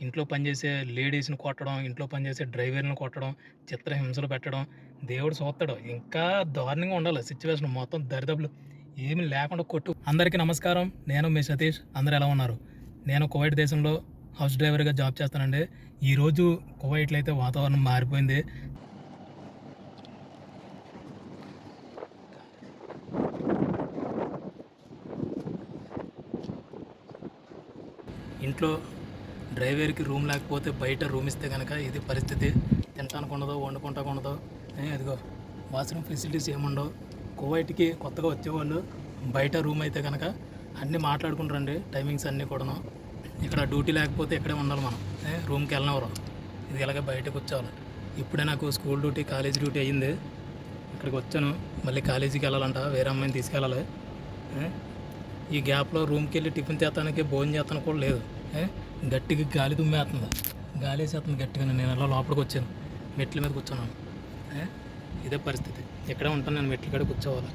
ఇంట్లో పనిచేసే లేడీస్‌ని కొట్టడం, ఇంట్లో పనిచేసే డ్రైవర్‌ని కొట్టడం, చిత్రహింసలు పెట్టడం, దేవుడు చూస్తాడు. ఇంకా దారుణంగా ఉండాలి సిచ్యువేషన్ మొత్తం దరిదాపులు ఏమీ లేకుండా కొట్టు. అందరికీ నమస్కారం. నేను మీ సతీష్. అందరూ ఎలా ఉన్నారు? నేను కువైట్ దేశంలో హౌస్ డ్రైవర్‌గా జాబ్ చేస్తానండి. ఈరోజు కువైట్‌లో అయితే వాతావరణం మారిపోయింది. ఇంట్లో డ్రైవర్‌కి రూమ్ లేకపోతే బయట రూమ్ ఇస్తే కనుక ఇది పరిస్థితి. తినటానికి ఉండదు, వండుకుంటానికి ఉండదు. అదిగో వాష్‌రూమ్ ఫెసిలిటీస్ ఏముండవు. కువైట్‌కి కొత్తగా వచ్చేవాళ్ళు బయట రూమ్ అయితే కనుక అన్నీ మాట్లాడుకుంటారండి టైమింగ్స్ అన్నీ కూడాను. ఇక్కడ డ్యూటీ లేకపోతే ఇక్కడే ఉండాలి మనం. రూమ్‌కి వెళ్ళినవరు ఇది ఇలాగే బయట కూర్చోవాలి. ఇప్పుడే నాకు స్కూల్ డ్యూటీ, కాలేజీ డ్యూటీ అయ్యింది. ఇక్కడికి వచ్చాను. మళ్ళీ కాలేజీకి వెళ్ళాలంట. వేరే అమ్మాయిని తీసుకెళ్ళాలి. ఈ గ్యాప్‌లో రూమ్‌కి వెళ్ళి టిఫిన్ చేస్తానికి, భోజనం చేస్తాను కూడా లేదు. ఏ గట్టిగా గాలి దుమ్మేస్తుంది. గాలి వేసేస్తుంది గట్టిగా. నేను అలా లోపలికి వచ్చాను. మెట్ల మీద కూర్చున్నాను. ఇదే పరిస్థితి. ఇక్కడే ఉంటాను నేను మెట్ల కాడ కూర్చోవాలి.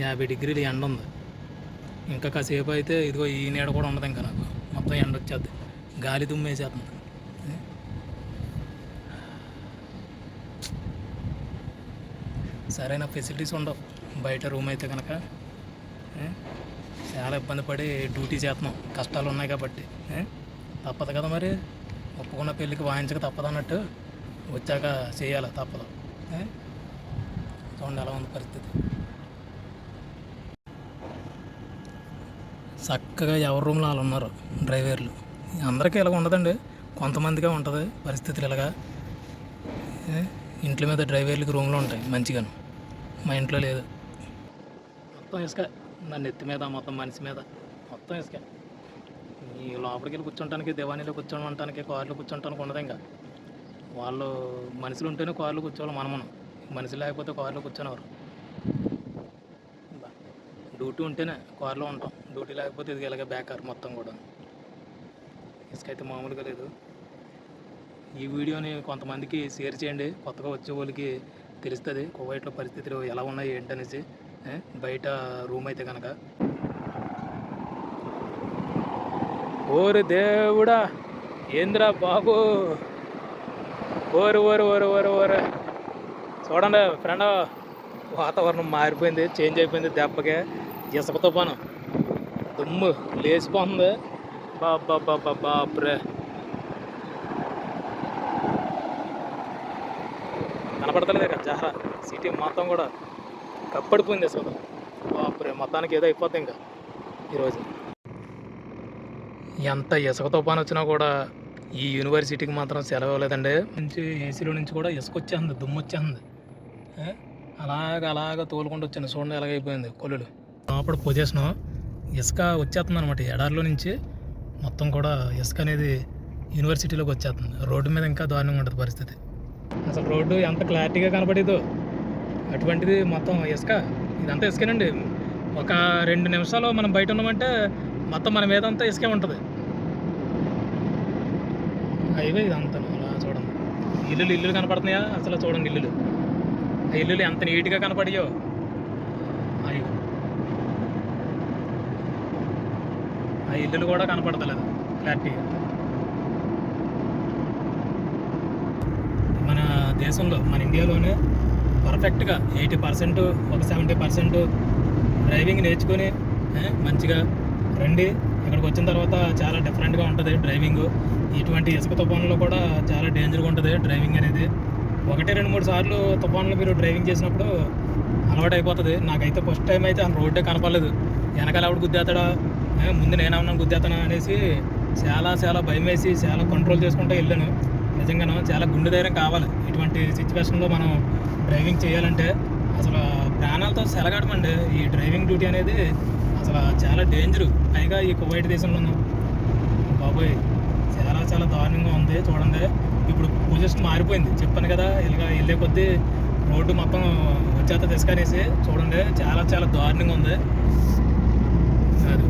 యాభై డిగ్రీలు ఎండ ఉంది. ఇంకా కాసేపు అయితే ఇదిగో ఈ నీడ కూడా ఉండదు ఇంకా నాకు. మొత్తం ఎండ వచ్చేది గాలి దుమ్మేసేస్తుంది. సరైన ఫెసిలిటీస్ ఉండవు. బయట రూమ్ అయితే కనుక చాలా ఇబ్బంది పడి డ్యూటీ చేస్తున్నాం. కష్టాలు ఉన్నాయి కాబట్టి. తప్పదు కదా మరి. ఒప్పుకున్న పెళ్ళికి వాయించక తప్పదు అన్నట్టు వచ్చాక చేయాలి తప్పదు. చూడండి ఎలా ఉంది పరిస్థితి. చక్కగా ఎవరి రూమ్‌లో వాళ్ళు ఉన్నారు డ్రైవర్లు. అందరికీ ఇలాగ ఉండదండి. కొంతమందిగా ఉంటుంది పరిస్థితులు ఇలాగా. ఇంట్లో మీద డ్రైవర్లకి రూమ్‌లు ఉంటాయి మంచిగాను. మా ఇంట్లో లేదు. మొత్తం ఇసుక. నా నెత్తి మీద, మొత్తం మనిషి మీద మొత్తం ఇసుక ఈ లోపలికి వెళ్ళి కూర్చోటానికి దివానీలో కూర్చోమంటానికి, కార్‌లో కూర్చోటానికి ఉండదు ఇంకా. వాళ్ళు మనుషులు ఉంటేనే కార్‌లో కూర్చోవాలి మనమును. మనిషి లేకపోతే కార్‌లో కూర్చోనివ్వరు. డ్యూటీ ఉంటేనే కార్‌లో ఉంటాం. డ్యూటీ లేకపోతే ఇది ఇలాగే బేకార్ మొత్తం కూడా. ఇసుక అయితే మామూలుగా లేదు. ఈ వీడియోని కొంతమందికి షేర్ చేయండి. కొత్తగా వచ్చే వాళ్ళకి తెలుస్తుంది కువైట్‌లో పరిస్థితులు ఎలా ఉన్నాయి ఏంటనేసి. ఏ బయట రూమ్ అయితే గనక. ఓరు దేవుడా! ఏందిరా బాబు! ఓరు ఓరు ఓరు ఓరు ఓరు చూడండి ఫ్రెండ్ వాతావరణం మారిపోయింది. చేంజ్ అయిపోయింది దెబ్బకే ఇసుక తుఫాను. దుమ్ము లేచిపోతుంది. బాబ్బబ్బ బాబ్రే కనపడతలేదు కదా జహరా. సిటీ మొత్తం కూడా కప్పడిపోయింది అసలు. బాప్రే! మొత్తానికి ఏదో అయిపోద్ది ఇంకా ఈరోజు. ఎంత ఇసుక తుఫాను వచ్చినా కూడా ఈ యూనివర్సిటీకి మాత్రం సెలవు ఇవ్వలేదండి. నుంచి ఏసీలో నుంచి కూడా ఇసుక వచ్చేస్తుంది. దుమ్ము వచ్చేస్తుంది. అలాగ అలాగ తోలుకుంటూ వచ్చాను. చూడండి ఎలాగైపోయింది కొల్లులు. లోపల పొజిషను ఇసుక వచ్చేస్తుంది అనమాట. ఎడారిలో నుంచి మొత్తం కూడా ఇసుక అనేది యూనివర్సిటీలోకి వచ్చేస్తుంది. రోడ్డు మీద ఇంకా దారుణంగా ఉంటుంది పరిస్థితి. అసలు రోడ్డు ఎంత క్లారిటీగా కనపడేదో. అటువంటిది మొత్తం ఇసుక. ఇదంతా ఇసుకేనండి. ఒక రెండు నిమిషాలు మనం బయట ఉన్నామంటే మొత్తం మన మీదంతా ఇసుకే ఉంటుంది హైవే ఇదంతా అలా చూడండి. ఇల్లులు ఇల్లులు కనపడుతున్నాయా? అసలు చూడండి ఇల్లులు. ఆ ఇల్లులు ఎంత నీట్‌గా కనపడియో. అయ్యో! ఆ ఇల్లులు కూడా కనపడతలేదు క్లారిటీగా. మన దేశంలో మన ఇండియాలోనే పర్ఫెక్ట్‌గా 80% ఒక 70% డ్రైవింగ్ నేర్చుకొని మంచిగా రండి. ఇక్కడికి వచ్చిన తర్వాత చాలా డిఫరెంట్‌గా ఉంటుంది డ్రైవింగ్ ఇటువంటి ఇసుక తుఫాన్లో కూడా చాలా డేంజర్‌గా ఉంటుంది డ్రైవింగ్ అనేది. ఒకటి, 2, 3 సార్లు తుఫాన్లో మీరు డ్రైవింగ్ చేసినప్పుడు అలవాటు అయిపోతుంది నాకైతే ఫస్ట్ టైం అయితే ఆ రోడ్డే కనపడలేదు. వెనకాల ఎవడు గుద్దేస్తాడా? ముందు నేనేమన్నా గుద్దేస్తానా అనేసి చాలా చాలా భయమేసి చాలా కంట్రోల్ చేసుకుంటూ వెళ్ళాను. నిజంగాను చాలా గుండె ధైర్యం కావాలి. ఇటువంటి సిచ్యువేషన్లో మనం డ్రైవింగ్ చేయాలంటే అసలు ప్రాణాలతో సెలగాటమండి. ఈ డ్రైవింగ్ డ్యూటీ అనేది అసలు చాలా డేంజరు. పైగా ఈ కువైట్ దేశంలోను. బాబోయ్! చాలా చాలా దారుణంగా ఉంది చూడండి. ఇప్పుడు పొజిషన్ మారిపోయింది. చెప్పాను కదా! ఇలా వెళ్ళే కొద్దీ రోడ్డు మొత్తం వచ్చేత తీసుకనేసి చూడండి చాలా చాలా దారుణంగా ఉంది. అది.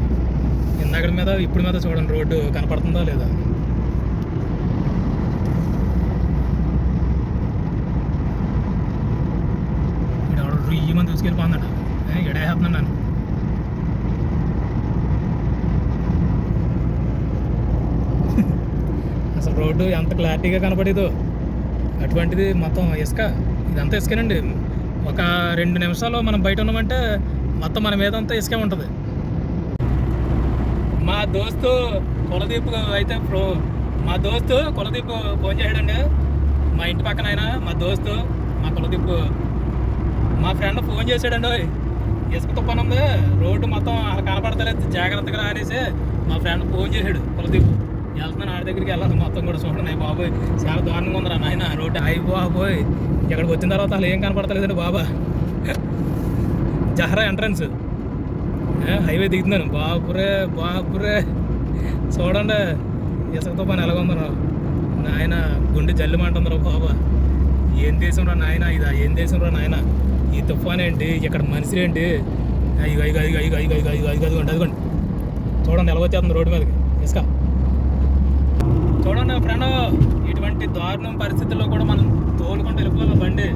ఇందాక మీద ఇప్పుడు మీద చూడండి రోడ్డు కనపడుతుందా లేదా? రుయ్యమని దూసుకెళ్ళిపోతున్నాడు. నన్ను అసలు రోడ్డు ఎంత క్లారిటీగా కనపడేదో అటువంటిది మొత్తం ఇసుక ఇదంతా ఇసుకేనండి ఒక రెండు నిమిషాలు మనం బయట ఉన్నామంటే మొత్తం మన మీద అంతా ఇసుకే ఉంటుంది. మా దోస్తు కులదీప్ అయితే ప్రో మా దోస్తు కులదీప్ ఫోన్ చేయడండి మా ఇంటి పక్కన ఆయన మా దోస్తు మా కులదీప్ మా ఫ్రెండ్ ఫోన్ చేశాడండి ఓయ్. ఇసుక తుప్పని ఉంది రోడ్డు మొత్తం అలా కనపడతలేదు జాగ్రత్తగా రా అనేసి మా ఫ్రెండ్ ఫోన్ చేశాడు కులదీప్ వెళ్తున్నాను ఆడి దగ్గరికి వెళ్ళాలి మొత్తం కూడా చూడండి బాబోయ్ చాలా దారుణంగా ఉందిరా నాయన రోడ్డు అయ్యి బాబోయ్ ఇక్కడికి వచ్చిన తర్వాత అసలు ఏం కనపడతలేదండి బాబా. జహరా ఎంట్రన్స్. హైవే దిగుతున్నాను బాపురే బాపురే చూడండి ఇసుకతో పని ఎలాగుందరో నాయన గుండె జల్లిమంటుందిరా బాబా ఏం దేశం రా నాయన ఇదా ఏం దేశం రా నాయన? ఈ తుఫాన్ ఏంటి ఇక్కడ మనిషి ఏంటి ఐదు ఐదు ఐదు ఐదు ఐదు ఐదు ఐదు ఐదు అదిగోండి అదిగోండి చూడండి ఎలాగొచ్చేస్తుంది రోడ్డు మీదకి ఇసుక చూడండి ఫ్రెండ్ ఇటువంటి దారుణం పరిస్థితుల్లో కూడా మనం తోలుకుంటూ వెళ్ళిపోవాలి బండి